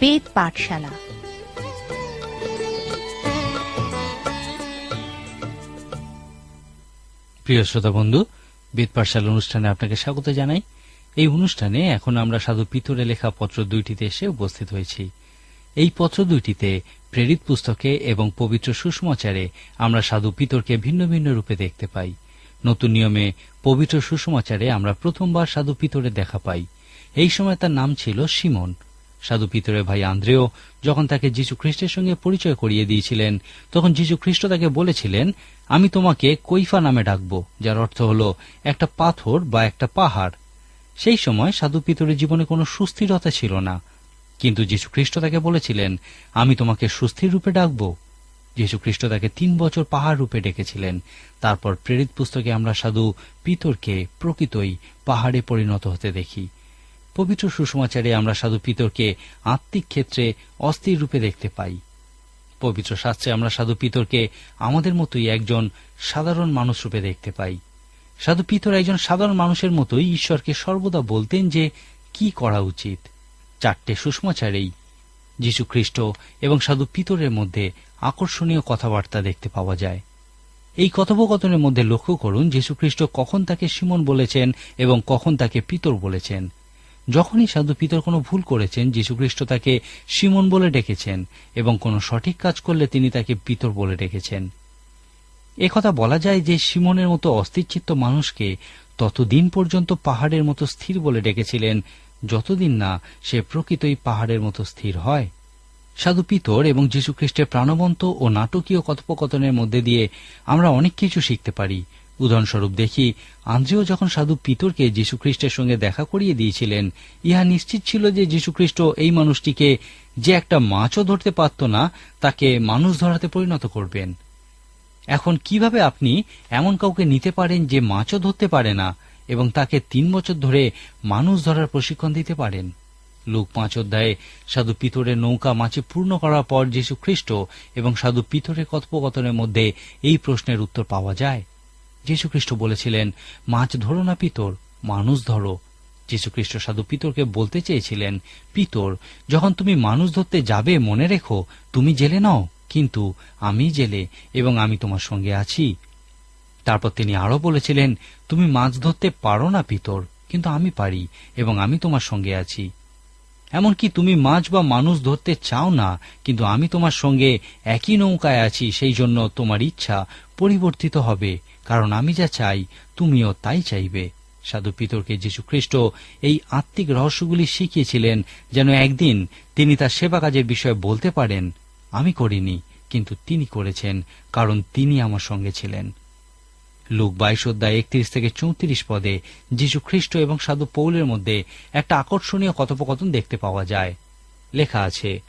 বেদ পাঠশালা। প্রিয় শ্রোতা বন্ধু, বেদ পাঠশালা অনুষ্ঠানে আপনাকে স্বাগত জানাই। এই অনুষ্ঠানে এখন আমরা সাধু পিতরে লেখা পত্র দুইটিতে এসে উপস্থিত হয়েছি। এই পত্র দুইটিতে প্রেরিত পুস্তকে এবং পবিত্র সুষমাচারে আমরা সাধু পিতরকে ভিন্ন ভিন্ন রূপে দেখতে পাই। নতুন নিয়মে পবিত্র সুষমাচারে আমরা প্রথমবার সাধু পিতরে দেখা পাই। এই সময় তার নাম ছিল সিমন সাধু পিতরের ভাই আন্দ্রেও যখন তাকে যীশু খ্রিস্টের সঙ্গে পরিচয় করিয়ে দিয়েছিলেন, তখন যীশু খ্রিস্ট তাকে বলেছিলেন, আমি তোমাকে কৈফা নামে ডাকব, যার অর্থ হল একটা পাথর বা একটা পাহাড়। সেই সময় সাধু পিতরের জীবনে কোনো সুস্থিরতা ছিল না। কিন্তু যীশু খ্রিস্ট তাকে বলেছিলেন, আমি তোমাকে সুস্থির রূপে ডাকব। যীশু খ্রিস্ট তাকে তিন বছর পাহাড় রূপে ডেকেছিলেন। তারপর প্রেরিত পুস্তকে আমরা সাধু পিতরকে প্রকৃতই পাহাড়ে পরিণত হতে দেখি। পবিত্র সুষমাচারে আমরা সাধু পিতরকে আত্মিক ক্ষেত্রে অস্থির রূপে দেখতে পাই। পবিত্র শাস্ত্রে আমরা সাধু পিতরকে আমাদের মতোই একজন সাধারণ মানুষ রূপে দেখতে পাই। সাধু পিতর একজন সাধারণ মানুষের মতোই ঈশ্বরকে সর্বদা বলতেন যে, কি করা উচিত? চারটে সুষমাচারেই যীশু খ্রিস্ট এবং সাধু পিতরের মধ্যে আকর্ষণীয় কথাবার্তা দেখতে পাওয়া যায়। এই কথোপকথনের মধ্যে লক্ষ্য করুন, যীশুখ্রিস্ট কখন তাকে সিমন বলেছেন এবং কখন তাকে পিতর বলেছেন। যখনই সাধু পিতর কোনো ভুল করেছেন, যীশুখ্রিস্ট তাকে সিমন বলে ডেকেছেন এবং কোনো সঠিক কাজ করলে তিনি তাকে পিতর বলে ডেকেছেন। কথা বলা যায় যে সিমনের মতো অস্থিরচিত্ত মানুষকে ততদিন পর্যন্ত পাহাড়ের মতো স্থির বলে ডেকেছিলেন, যতদিন না সে প্রকৃতই পাহাড়ের মতো স্থির হয়। সাধু পিতর এবং যীশুখ্রিস্টের প্রাণবন্ত ও নাটকীয় কথোপকথনের মধ্যে দিয়ে আমরা অনেক কিছু শিখতে পারি। উদাহরণস্বরূপ দেখি আন্দ্রেও যখন সাধু পিতরকে যীশুখ্রিস্টের সঙ্গে দেখা করিয়ে দিয়েছিলেন, ইহা নিশ্চিত ছিল যে যীশুখ্রিস্ট এই মানুষটিকে যে একটা মাছও ধরতে পারত না, তাকে মানুষ ধরাতে পরিণত করবেন। এখন কীভাবে আপনি এমন কাউকে নিতে পারেন যে মাছও ধরতে পারে না, এবং তাকে তিন বছর ধরে মানুষ ধরার প্রশিক্ষণ দিতে পারেন? লোক পাঁচ অধ্যায়ে, সাধু পিতরের নৌকা মাছে পূর্ণ করার পর যীশু খ্রিস্ট এবং সাধু পিতরের কথোপকথনের মধ্যে এই প্রশ্নের উত্তর পাওয়া যায়। যীশু খ্রিস্ট বলেছিলেন, মাছ ধরো না পিতর, মানুষ ধরো। যীশুখ্রিস্ট সাধু পিতরকে বলতে চেয়েছিলেন, পিতর, যখন তুমি মানুষ ধরতে যাবে মনে রেখো, তুমি জেলে নাও, কিন্তু আমি জেলে এবং আমি তোমার সঙ্গে আছি। তারপর তিনি আরও বলেছিলেন, তুমি মাছ ধরতে পারো না পিতর, কিন্তু আমি পারি এবং আমি তোমার সঙ্গে আছি। এমনকি তুমি মাছ বা মানুষ ধরতে চাও না, কিন্তু আমি তোমার সঙ্গে একই নৌকায় আছি, সেই জন্য তোমার ইচ্ছা পরিবর্তিত হবে। কারণ আমি যা চাই, তুমিও তাই চাইবে। সাধু পিতরকে যীশু খ্রিস্ট এই আত্মিক রহস্যগুলি শিখিয়েছিলেন যেন একদিন তিনি তার সেবা কাজের বিষয়ে বলতে পারেন, আমি করিনি, কিন্তু তিনি করেছেন, কারণ তিনি আমার সঙ্গে ছিলেন। লোক বাইশ অধ্যায় একত্রিশ থেকে চৌত্রিশ পদে যীশু খ্রিস্ট এবং সাধু পৌলের মধ্যে একটা আকর্ষণীয় কথোপকথন দেখতে পাওয়া যায়। লেখা আছে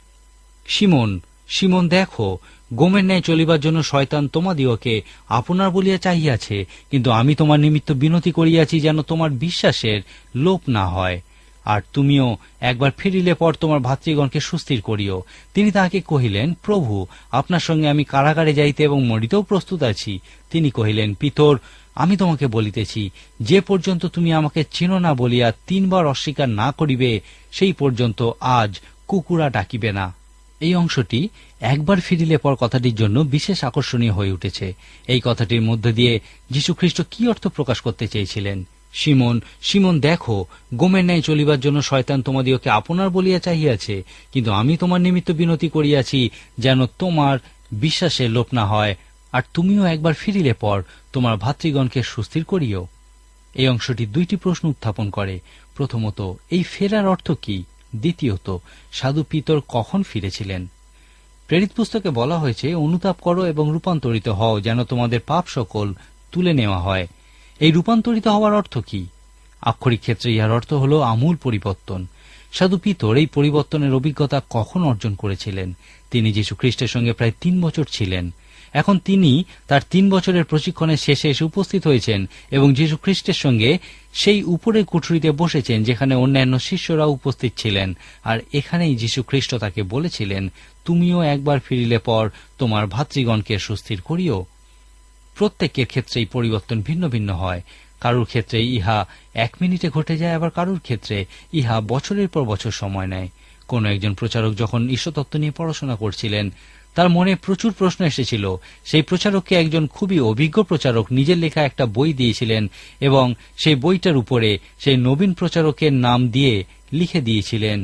সিমন সিমন দেখো, গোমের ন্যায় চলিবার জন্য শয়তান তোমাদিওকে আপনার বলিয়া চাহিয়াছে, কিন্তু আমি তোমার নিমিত্ত বিনতি করিয়াছি যেন তোমার বিশ্বাসের লোপ না হয়। আর তুমিও একবার ফিরিলে পর তোমার ভাতৃগণকে সুস্থির করিও। তিনি তাহাকে কহিলেন, প্রভু, আপনার সঙ্গে আমি কারাগারে যাইতে এবং মরিতেও প্রস্তুত আছি। তিনি কহিলেন, পিতর, আমি তোমাকে বলিতেছি, যে পর্যন্ত তুমি আমাকে চিনো না বলিয়া তিনবার অস্বীকার না করিবে, সেই পর্যন্ত আজ কুকুরা ডাকিবে না। এই অংশটি একবার ফিরিলে পর কথাটির জন্য বিশেষ আকর্ষণীয় হয়ে উঠেছে। এই কথাটির মধ্যে দিয়ে যীশুখ্রিস্ট কি অর্থ প্রকাশ করতে চেয়েছিলেন? সিমন সিমন দেখো, গোমের ন্যায় চলিবার জন্য শয়তান তোমাদিওকে আপনার বলিয়া চাহিয়াছে, কিন্তু আমি তোমার নিমিত্ত বিনতি করিয়াছি যেন তোমার বিশ্বাসে লোপ না হয়, আর তুমিও একবার ফিরিলে পর তোমার ভাতৃগণকে সুস্থির করিও। এই অংশটি দুইটি প্রশ্ন উত্থাপন করে। প্রথমত, এই ফেরার অর্থ কি? দ্বিতীয়ত, সাধু পিতর কখন ফিরেছিলেন? প্রেরিত পুস্তকে বলা হয়েছে, অনুতাপ করো এবং রূপান্তরিত হও, যেন তোমাদের পাপ সকল তুলে নেওয়া হয়। এই রূপান্তরিত হওয়ার অর্থ কি? আক্ষরিক ক্ষেত্রে ইহার অর্থ হল আমূল পরিবর্তন। সাধু পিতর এই পরিবর্তনের অভিজ্ঞতা কখন অর্জন করেছিলেন? তিনি যীশু খ্রিস্টের সঙ্গে প্রায় তিন বছর ছিলেন। এখন তিনি তার তিন বছরের প্রশিক্ষণের শেষে এসে উপস্থিত হয়েছেন এবং যীশু খ্রিস্টের সঙ্গে সেই উপরের কুঠুরিতে বসেছেন যেখানে অন্যান্য শিষ্যরা উপস্থিত ছিলেন। আর এখানেই যীশু খ্রিস্ট তাকে বলেছিলেন, তুমিও একবার ফিরিলে পর তোমার ভাতৃগণকে সুস্থির করিও। প্রত্যেকের ক্ষেত্রেই পরিবর্তন ভিন্ন ভিন্ন হয়। কারুর ক্ষেত্রে ইহা এক মিনিটে ঘটে যায়, আবার কারুর ক্ষেত্রে ইহা বছরের পর বছর সময় নেয়। কোন একজন প্রচারক যখন ঈশ্বরতত্ত্ব নিয়ে পড়াশোনা করছিলেন তার মনে প্রচুর প্রশ্ন এসেছিল। সেই প্রচারককে একজন খুবই অভিজ্ঞ প্রচারক নিজের লেখা একটা বই দিয়েছিলেন এবং সেই বইটার উপরে সেই নবীন প্রচারকের নাম দিয়ে লিখে দিয়েছিলেন।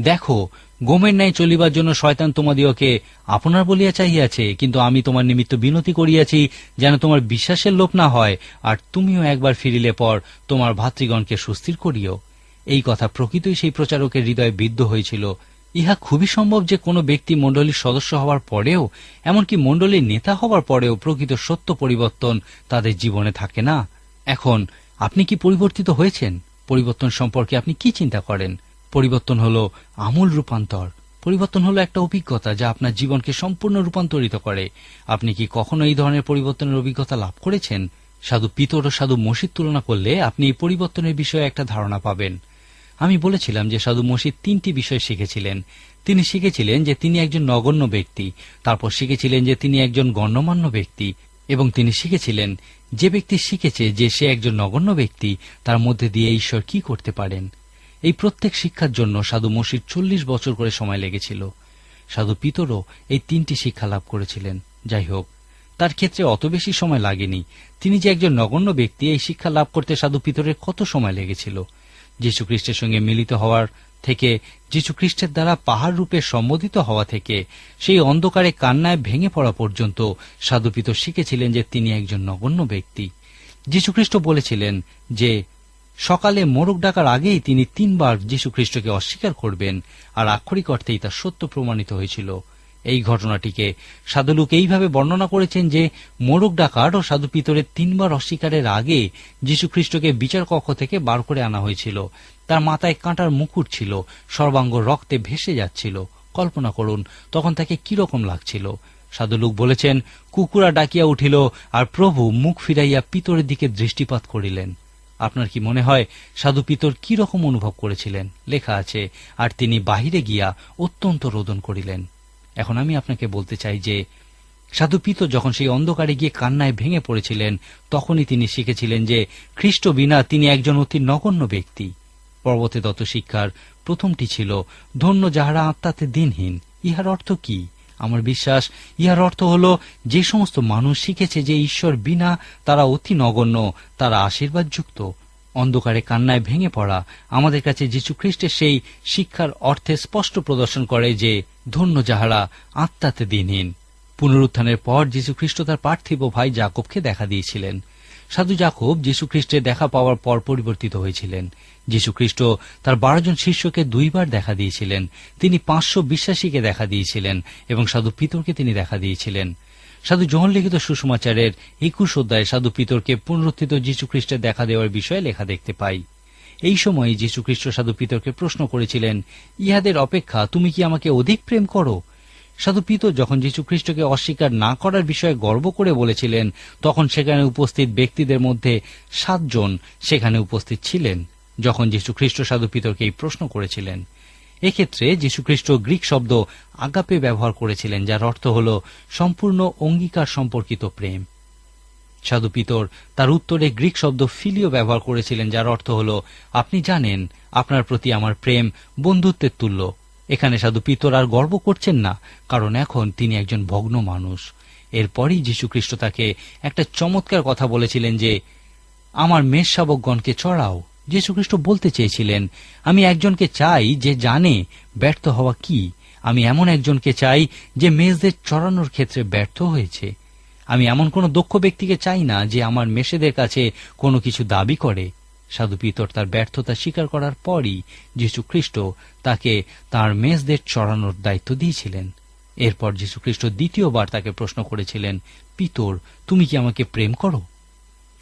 দেখো, গোমের ন্যায় চলিবার জন্য শয়তান তোমাদিওকে আপনার বলিয়া চাহিয়াছে, কিন্তু আমি তোমার নিমিত্ত বিনতি করিয়াছি যেন তোমার বিশ্বাসের লোপ না হয়, আর তুমিও একবার ফিরিলে পর তোমার ভাতৃগণকে সুস্থির করিও। এই কথা প্রকৃতই সেই প্রচারকের হৃদয়ে বিদ্ধ হয়েছিল। ইহা খুবই সম্ভব যে কোনো ব্যক্তি মণ্ডলীর সদস্য হওয়ার পরেও, এমনকি মণ্ডলীর নেতা হওয়ার পরেও প্রকৃত সত্য পরিবর্তন তাদের জীবনে থাকে না। এখন, আপনি কি পরিবর্তিত হয়েছেন? পরিবর্তন সম্পর্কে আপনি কি চিন্তা করেন? পরিবর্তন হলো আমূল রূপান্তর। পরিবর্তন হলো একটা অভিজ্ঞতা যা আপনার জীবনকে সম্পূর্ণ রূপান্তরিত করে। আপনি কি কখনো এই ধরনের পরিবর্তনের অভিজ্ঞতা লাভ করেছেন? সাধু পিতর ও সাধু মসির তুলনা করলে আপনি এই পরিবর্তনের বিষয়ে একটা ধারণা পাবেন। আমি বলেছিলাম যে সাধু মসিদ তিনটি বিষয় শিখেছিলেন। তিনি শিখেছিলেন যে তিনি একজন নগণ্য ব্যক্তি, তারপর শিখেছিলেন যে তিনি একজন গণ্যমান্য ব্যক্তি, এবং তিনি শিখেছিলেন যে ব্যক্তি শিখেছে যে সে একজন নগণ্য ব্যক্তি, তার মধ্যে দিয়ে ঈশ্বর কি করতে পারেন। এই প্রত্যেক শিক্ষার জন্য সাধু মসির চল্লিশ বছর করে সময় লেগেছিল। সাধু পিতরও এই তিনটি শিক্ষা লাভ করেছিলেন। যাই হোক, তার ক্ষেত্রে অত বেশি সময় লাগেনি। তিনি যে একজন নগণ্য ব্যক্তি, এই শিক্ষা লাভ করতে সাধু পিতরের কত সময় লেগেছিল? যীশু খ্রিস্টের সঙ্গে মিলিত হওয়ার থেকে যীশু খ্রিস্টের দ্বারা পাহাড় রূপে সম্বোধিত হওয়া থেকে, সেই অন্ধকারে কান্নায় ভেঙে পড়া পর্যন্ত সাধুপিত শিখেছিলেন যে তিনি একজন নগণ্য ব্যক্তি। যীশুখ্রিস্ট বলেছিলেন যে, সকালে মোরগ ডাকার আগেই তিনি তিনবার যীশুখ্রিস্টকে অস্বীকার করবেন, আর আক্ষরিক অর্থেই তা সত্য প্রমাণিত হয়েছিল। এই ঘটনাটিকে। সাধুলুক এইভাবে বর্ণনা করেছেন যে, মোরগ ডাকার ও সাধু পিতরের তিনবার অস্বীকারের আগে যীশুখ্রিস্টকে বিচার কক্ষ থেকে বার করে আনা হয়েছিল। তার মাথায় কাঁটার মুকুট ছিল, সর্বাঙ্গ রক্তে ভেসে যাচ্ছিল। কল্পনা করুন, তখন তাকে কীরকম লাগছিল। সাধুলুক বলেছেন, কুকুরা ডাকিয়া উঠিল আর প্রভু মুখ ফিরাইয়া পিতরের দিকে দৃষ্টিপাত করিলেন। আপনার কি মনে হয়, সাধু পিতর কি রকম অনুভব করেছিলেন? লেখা আছে, আর তিনি বাহিরে গিয়া অত্যন্ত রোদন করিলেন। এখন আমি আপনাকে বলতে চাই যে, সাধু পিতর যখন সেই অন্ধকারে গিয়ে কান্নায় ভেঙে পড়েছিলেন, তখনই তিনি শিখেছিলেন যে, খ্রিস্ট বিনা তিনি একজন অতি নগণ্য ব্যক্তি। পর্বতে দত্ত শিক্ষার প্রথমটি ছিল, ধন্য যাহারা আত্মাতে দিনহীন, ইহার অর্থ কি? আমার বিশ্বাস, ইহার অর্থ হল, যে সমস্ত মানুষ শিখেছে যে ঈশ্বর বিনা তারা অতি নগণ্য, তারা আশীর্বাদযুক্ত অন্ধকারে কান্নায় ভেঙে পড়া। আমাদের কাছে যীশু খ্রিস্টের সেই শিক্ষার অর্থে স্পষ্ট প্রদর্শন করে যে, ধন্য যাহারা আত্মাতে দিনহীন। পুনরুত্থানের পর যীশু খ্রিস্ট তার পার্থিব ভাই জাকবকে দেখা দিয়েছিলেন। সাধু জাকব যীশু খ্রিস্টের দেখা পাওয়ার পর পরিবর্তিত হয়েছিলেন। যীশু খ্রিস্ট তার বারো জন শিষ্যকে দুইবার দেখা দিয়েছিলেন। তিনি পাঁচশো বিশ্বাসীকে দেখা দিয়েছিলেন এবং সাধু পিতরকে তিনি দেখা দিয়েছিলেন। সাধু জহন লিখিত সুষমাচারের একুশ অধ্যায়ে সাধু পিতরকে পুনরুত্থিত যীশু খ্রিস্টের দেখা দেওয়ার বিষয়ে লেখা দেখতে পাই। এই সময় যীশু খ্রিস্ট সাধু পিতরকে প্রশ্ন করেছিলেন, ইহাদের অপেক্ষা তুমি কি আমাকে অধিক প্রেম করো? সাধু পিতর যখন যীশু খ্রিস্টকে অস্বীকার না করার বিষয়ে গর্ব করে বলেছিলেন, তখন সেখানে উপস্থিত ব্যক্তিদের মধ্যে সাতজন সেখানে উপস্থিত ছিলেন, যখন যীশু খ্রিস্ট সাধু পিতরকে এই প্রশ্ন করেছিলেন। এক্ষেত্রে যীশুখ্রিস্ট গ্রিক শব্দ আগাপে ব্যবহার করেছিলেন, যার অর্থ হল সম্পূর্ণ অঙ্গীকার সম্পর্কিত প্রেম। সাধু পিতর তার উত্তরে গ্রিক শব্দ ফিলিও ব্যবহার করেছিলেন, যার অর্থ হল, আপনি জানেন, আপনার প্রতি আমার প্রেম বন্ধুত্বের তুল্য। এখানে সাধু পিতর আর গর্ব করছেন না, কারণ এখন তিনি একজন ভগ্ন মানুষ। এরপরই যীশুখ্রিস্ট তাকে একটা চমৎকার কথা বলেছিলেন যে, আমার মেষ শাবকগণকে চড়াও যীশুখ্রিস্ট বলতে চেয়েছিলেন, আমি একজনকে চাই যে জানে ব্যর্থ হওয়া কি। আমি এমন একজনকে চাই যে মেষদের চড়ানোর ক্ষেত্রে ব্যর্থ হয়েছে। আমি এমন কোনো দক্ষ ব্যক্তিকে চাই না যে আমার মেষেদের কাছে কোনো কিছু দাবি করে। সাধু পিতর তার ব্যর্থতা স্বীকার করার পরই যীশু খ্রিস্ট তাকে তার মেষদের চড়ানোর দায়িত্ব দিয়েছিলেন। এরপর যীশু খ্রিস্ট দ্বিতীয়বার তাকে প্রশ্ন করেছিলেন, পিতর, তুমি কি আমাকে প্রেম করো?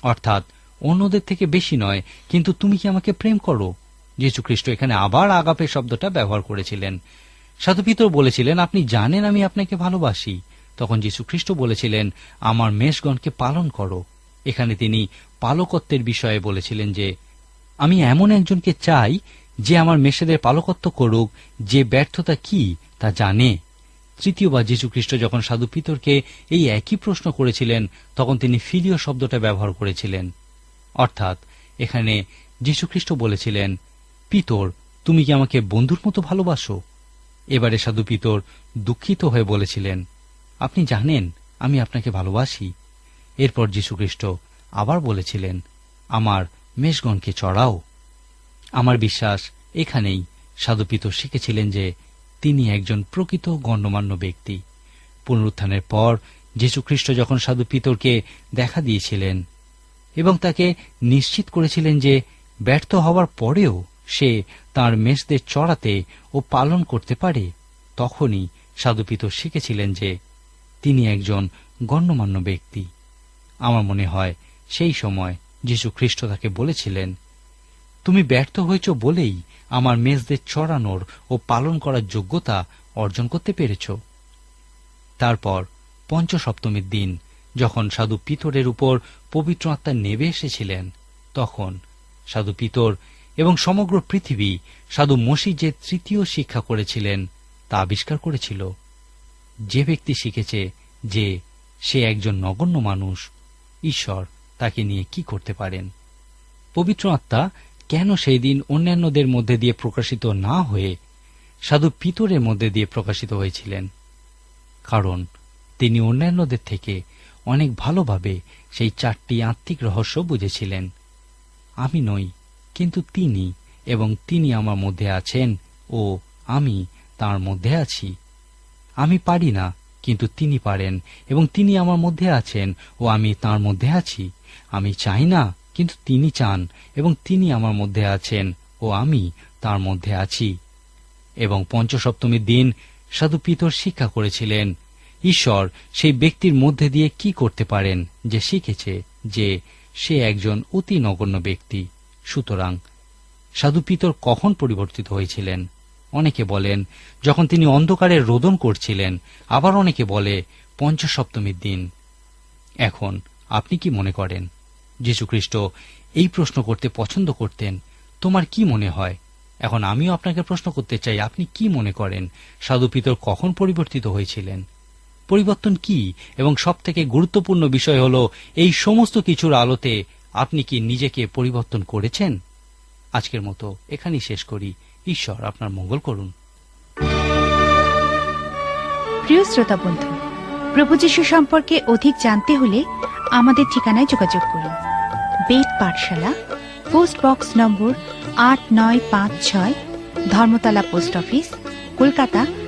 অর্থাৎ অন্যদের থেকে বেশি নয়, কিন্তু তুমি কি আমাকে প্রেম করো? যীশু খ্রিস্ট এখানে আবার আগাপে শব্দটা ব্যবহার করেছিলেন। সাধু পিতর বলেছিলেন, আপনি জানেন আমি আপনাকে ভালোবাসি। তখন যীশু খ্রিস্ট বলেছিলেন, আমার মেষগণকে পালন করো। এখানে তিনি পালকত্বের বিষয়ে বলেছিলেন যে, আমি এমন একজনকে চাই যে আমার মেষেদের পালকত্ব করুক, যে ব্যর্থতা কি তা জানে। তৃতীয়বার যীশুখ্রিস্ট যখন সাধু পিতরকে এই একই প্রশ্ন করেছিলেন, তখন তিনি ফিলিও শব্দটা ব্যবহার করেছিলেন। অর্থাৎ এখানে যীশুখ্রিস্ট বলেছিলেন, পিতর, তুমি কি আমাকে বন্ধুর মতো ভালোবাসো? এবারে সাধু পিতর দুঃখিত হয়ে বলেছিলেন, আপনি জানেন, আমি আপনাকে ভালোবাসি। এরপর যীশুখ্রিস্ট আবার বলেছিলেন, আমার মেষগণকে চড়াও। আমার বিশ্বাস এখানেই সাধু পিতর শিখেছিলেন যে তিনি একজন প্রকৃত গণ্যমান্য ব্যক্তি। পুনরুত্থানের পর যীশুখ্রিস্ট যখন সাধু পিতরকে দেখা দিয়েছিলেন এবং তাকে নিশ্চিত করেছিলেন যে ব্যর্থ হওয়ার পরেও সে তার মেষদের চড়াতে ও পালন করতে পারে। তখনই সাধুপিত শিখেছিলেন যে তিনি একজন গণ্যমান্য ব্যক্তি। আমার মনে হয় সেই সময় যীশু খ্রিস্ট তাকে বলেছিলেন, তুমি ব্যর্থ হয়েছ বলেই আমার মেজদের চড়ানোর ও পালন করার যোগ্যতা অর্জন করতে পেরেছ। তারপর পঞ্চসপ্তমীর দিন যখন সাধু পিতরের উপর পবিত্র আত্মা নেবে এসেছিলেন, তখন সাধু পিতর এবং সমগ্র পৃথিবী সাধু মসি যে তৃতীয় শিক্ষা করেছিলেন, তা আবিষ্কার করেছিল। যে ব্যক্তি শিখেছে যে সে একজন নগণ্য মানুষ, ঈশ্বর তাকে নিয়ে কি করতে পারেন? পবিত্র আত্মা কেন সেই দিন অন্যান্যদের মধ্যে দিয়ে প্রকাশিত না হয়ে সাধু পিতরের মধ্যে দিয়ে প্রকাশিত হয়েছিলেন? কারণ তিনি অন্যান্যদের থেকে অনেক ভালোভাবে সেই চারটি আত্মিক রহস্য বুঝেছিলেন। আমি নই, কিন্তু তিনি এবং তিনি আমার মধ্যে আছেন ও আমি তার মধ্যে আছি। আমি পারি না, কিন্তু তিনি পারেন এবং তিনি আমার মধ্যে আছেন ও আমি তার মধ্যে আছি। আমি চাই না, কিন্তু তিনি চান এবং তিনি আমার মধ্যে আছেন ও আমি তার মধ্যে আছি। এবং পঞ্চসপ্তমীর দিন সাধু পিতর শিক্ষা করেছিলেন ঈশ্বর সেই ব্যক্তির মধ্যে দিয়ে কি করতে পারেন যে শিখেছে যে সে একজন অতি নগণ্য ব্যক্তি। সুতরাং সাধু পিতর কখন পরিবর্তিত হয়েছিলেন? অনেকে বলেন, যখন তিনি অন্ধকারে রোদন করছিলেন, আবার অনেকে বলে, পঞ্চসপ্তমীর দিন। এখন আপনি কি মনে করেন? যীশুখ্রিস্ট এই প্রশ্ন করতে পছন্দ করতেন, তোমার কি মনে হয়? এখন আমিও আপনাকে প্রশ্ন করতে চাই, আপনি কি মনে করেন? সাধু পিতর কখন পরিবর্তিত হয়েছিলেন? পরিবর্তন কি? এবং সবথেকে গুরুত্বপূর্ণ বিষয় হল, এই সমস্ত কিছুর আলোতে আপনি কি নিজেকে পরিবর্তন করেছেন? আজকের মতো এখানেই শেষ করি। ঈশ্বর আপনার মঙ্গল করুন। প্রিয় শ্রোতা বন্ধু, প্রভু যীশু সম্পর্কে অধিক জানতে হলে আমাদের ঠিকানায় যোগাযোগ করুন। বেদ পাঠশালা, পোস্ট বক্স নম্বর আট নয় পাঁচ ছয়, ধর্মতলা পোস্ট অফিস, কলকাতা